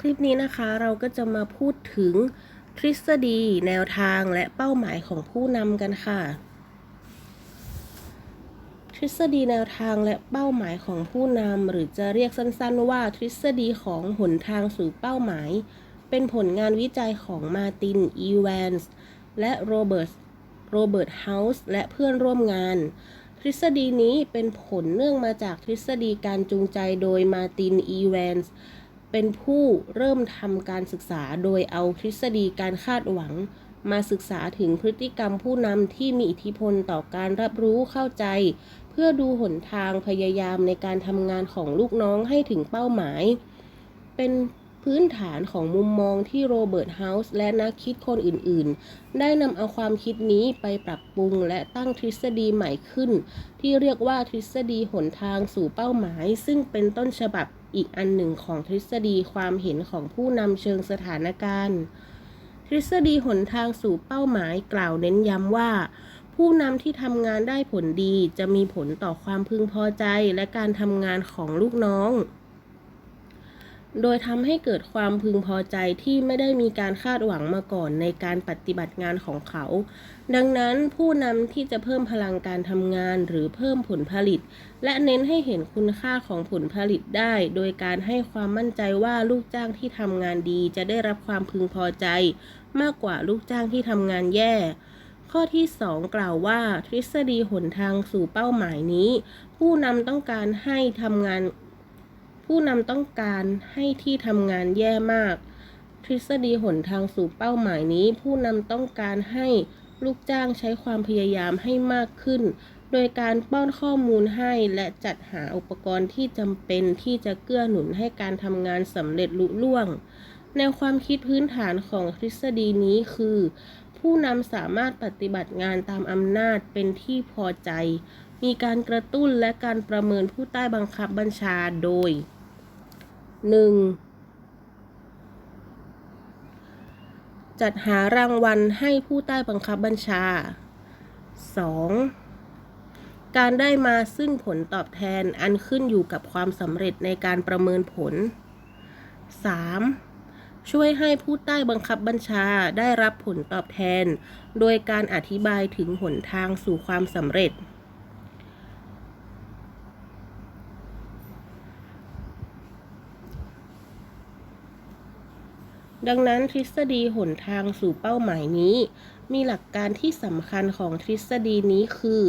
คลิปนี้นะคะเราก็จะมาพูดถึงทฤษฎี แนวทางและเป้าหมายของผู้นำกันค่ะ ทฤษฎีแนวทางและเป้าหมายของผู้นำหรือจะเรียกสั้นๆ ว่าทฤษฎีของหนทางสู่เป้าหมาย เป็นผลงานวิจัยของมาติน อีแวนส์ และโรเบิร์ต โรเบิร์ต เฮาส์ และเพื่อนร่วมงาน ทฤษฎีนี้เป็นผลเนื่องมาจากทฤษฎีการจูงใจโดยมาติน อีแวนส์ เป็นผู้เริ่มทำการศึกษาโดยเอาทฤษฎีการคาดหวัง มาศึกษาถึงพฤติกรรมผู้นำที่มีอิทธิพลต่อการรับรู้เข้าใจ เพื่อดูหนทางพยายามในการทำงานของลูกน้องให้ถึงเป้าหมาย เป็นพื้นฐานของมุมมองที่โรเบิร์ตเฮาส์และนักคิดคนอื่นๆ ได้นำเอาความคิดนี้ไปปรับปรุงและตั้งทฤษฎีใหม่ขึ้น ที่เรียกว่าทฤษฎีหนทางสู่เป้าหมาย ซึ่งเป็นต้นฉบับ อีกอันหนึ่งของทฤษฎีความเห็นของผู้นำเชิงสถานการณ์ ทฤษฎีหนทางสู่เป้าหมายกล่าวเน้นย้ำว่า ผู้นำที่ทำงานได้ผลดีจะมีผลต่อความพึงพอใจและการทำงานของลูกน้อง โดยทำให้เกิดความพึงพอใจที่ไม่ได้มีการคาดหวังมาก่อนในการปฏิบัติงานของเขา ดังนั้นผู้นำที่จะเพิ่มพลังการทำงานหรือเพิ่มผลผลิต และเน้นให้เห็นคุณค่าของผลผลิตได้ โดยการให้ความมั่นใจว่าลูกจ้างที่ทำงานดีจะได้รับความพึงพอใจ มากกว่าลูกจ้างที่ทำงานแย่ข้อที่ 2 กล่าวว่า ทฤษฎีหนทางสู่เป้าหมายนี้ ผู้นำต้องการให้ทำงาน ผู้นำต้องการให้ที่ทำงานแย่มาก ทฤษฎีหนทางสู่เป้าหมายนี้ ผู้นำต้องการให้ลูกจ้างใช้ความพยายามให้มากขึ้น โดยการป้อนข้อมูลให้และจัดหาอุปกรณ์ที่จำเป็นที่จะเกื้อหนุนให้การทำงานสำเร็จลุล่วง แนวความคิดพื้นฐานของทฤษฎีนี้คือ ผู้นำสามารถปฏิบัติงานตามอำนาจเป็นที่พอใจ มีการกระตุ้นและการประเมินผู้ใต้บังคับบัญชาโดย 1. จัดหารางวัลให้ผู้ใต้บังคับบัญชา 2. การได้มาซึ่งผลตอบแทนอันขึ้นอยู่กับความสำเร็จในการประเมินผล 3. ช่วยให้ผู้ใต้บังคับบัญชาได้รับผลตอบแทน โดยการอธิบายถึงหนทางสู่ความสำเร็จ ดังนั้นทฤษฎีหนทางสู่เป้าหมายนี้ มีหลักการที่สำคัญของทฤษฎีนี้คือ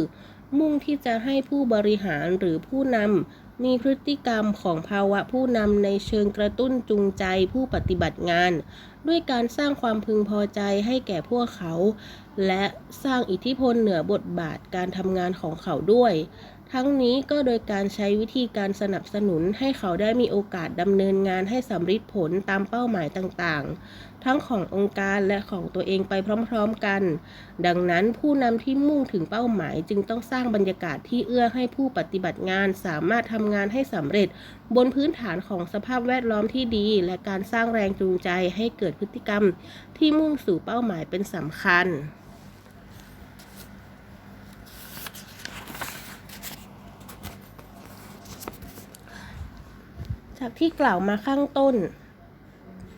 มุ่งที่จะให้ผู้บริหารหรือผู้นำ มีพฤติกรรมของภาวะผู้นำในเชิงกระตุ้นจูงใจผู้ปฏิบัติงาน ด้วยการสร้างความพึงพอใจให้แก่พวกเขา และสร้างอิทธิพลเหนือบทบาทการทำงานของเขาด้วย ทั้งนี้ก็โดยการใช้วิธีการสนับสนุนให้เขาได้มีโอกาสดำเนินงานให้สำเร็จผลตามเป้าหมายต่างๆ ทั้งขององค์การและของตัวเองไปพร้อมๆกัน ดังนั้นผู้นำที่มุ่งถึงเป้าหมายจึงต้องสร้างบรรยากาศที่เอื้อให้ผู้ปฏิบัติงานสามารถทำำงานให้สำเร็จ บนพื้นฐานของสภาพแวดล้อมที่ดี และการสร้างแรงจูงใจให้เกิดพฤติกรรม ที่มุ่งสู่เป้าหมายเป็นสำคัญจากที่กล่าวมาข้างต้น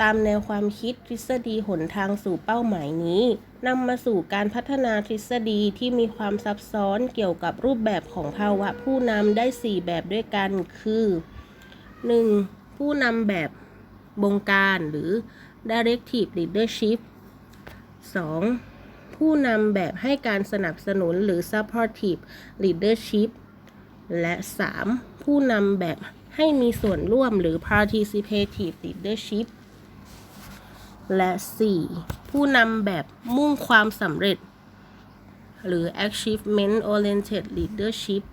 ตามแนวความคิดทฤษฎีหนทางสู่เป้าหมายนี้นำมาสู่การพัฒนาทฤษฎีที่มีความซับซ้อนเกี่ยวกับรูปแบบของภาวะผู้นำได้ 4 แบบด้วยกันคือ 1. ผู้นำแบบบงการหรือ directive leadership 2. ผู้นำแบบให้การสนับสนุนหรือ supportive leadership และ 3. ผู้นำแบบให้มีส่วนร่วมหรือ participative leadership และ 4. ผู้นำแบบมุ่งความสำเร็จ หรือ achievement oriented leadership